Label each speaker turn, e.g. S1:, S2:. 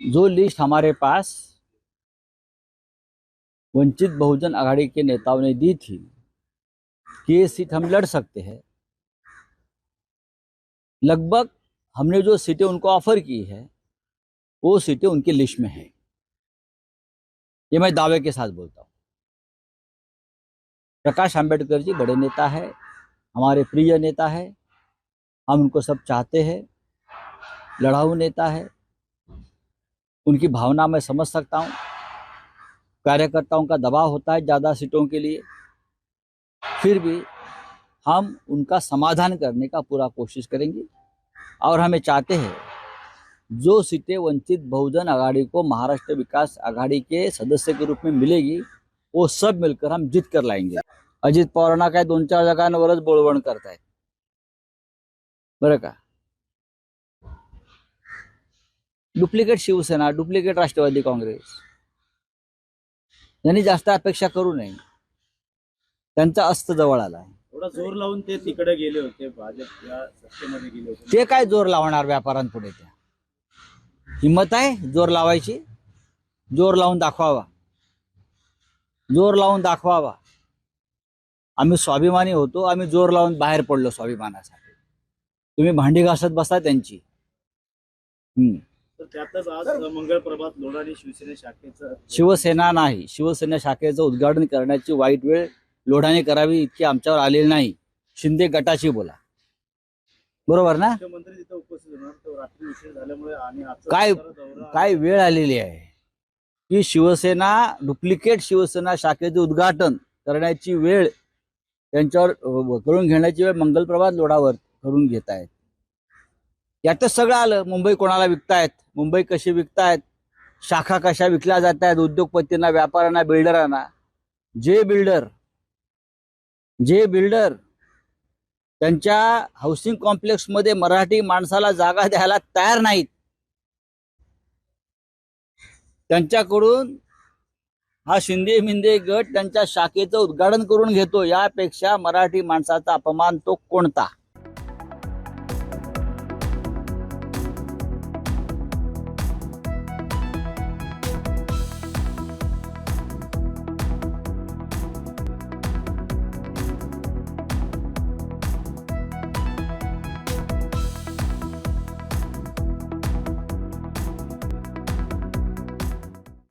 S1: जो लिस्ट हमारे पास वंचित बहुजन आघाड़ी के नेताओं ने दी थी, कि ये सीट हम लड़ सकते हैं। लगभग हमने जो सीटें उनको ऑफ़र की है, वो सीटें उनकी लिस्ट में हैं। ये मैं दावे के साथ बोलता हूँ। प्रकाश आंबेडकर जी बड़े नेता है, हमारे प्रिय नेता है, हम उनको सब चाहते हैं। लड़ाऊ नेता है उनकी भावना मैं समझ सकता हूँ। कार्यकर्ताओं का दबाव होता है ज़्यादा सीटों के लिए। फिर भी हम उनका समाधान करने का पूरा कोशिश करेंगे और हमें चाहते हैं जो सीटें वंचित बहुजन आघाड़ी को महाराष्ट्र विकास आघाड़ी के सदस्य के रूप में मिलेगी, वो सब मिलकर हम जीत कर लाएँगे। अजित पवारांना काय दोन चार जगह जागांवरच बोळवण करतायत बरं का? Duplicate Shiv Sena duplicate Rashtravadi Congress. यांनी जास्त अपेक्षा करू नये. त्यांचा अस्त जवळ आला
S2: थोडा जोर लावून ते तिकडे गेले होते भाजप या सत्तेमध्ये गेले होते.
S1: ते काय जोर लावणार व्यापाऱ्यांपुढे त्या? हिंमत आहे जोर लावायची? जोर लावून दाखवावा. जोर लावून दाखवावा. आम्ही स्वाभिमानी होतो आम्ही जोर लावून बाहेर पडलो स्वाभिमानासाठी. तुम्ही भांडी घासत बसा त्यांची. हम्म.
S2: त्यातच आज मंगळ प्रभात शिवसेना शाखेचं
S1: शिवसेना नाही. शिवसेना शाखेचं उद्घाटन करण्याची वाईट वेळ लोढाने करावी इतकी आमच्यावर आलेली नाही. शिंदे गटाची बोला. बरोबर ना?
S2: मुख्यमंत्री तिथे उपस्थित होणार. तर रात्री उशीर झाल्यामुळे आणि आजचा
S1: काय-
S2: सातारा दौरा
S1: काय वेळ आलेली आहे? की शिवसेना डुप्लिकेट शिवसेना शाखेचे उद्घाटन करण्याची वेळ त्यांच्यावर अ, करून घेण्याची वेळ मंगलप्रभात लोढावर करून घेत आहेत. यातच सगळं आलं. मुंबई कोणाला विकतायत? मुंबई कशी विकतायत? शाखा कशा विकल्या जात आहेत उद्योगपतींना व्यापाऱ्यांना बिल्डरांना? जे बिल्डर जे बिल्डर त्यांच्या हाऊसिंग कॉम्प्लेक्समध्ये मराठी माणसाला जागा द्यायला तयार नाहीत त्यांच्याकडून हा शिंदे मिंदे गट त्यांच्या शाखेचं उद्घाटन करून घेतो. यापेक्षा मराठी माणसाचा अपमान तो कोणता?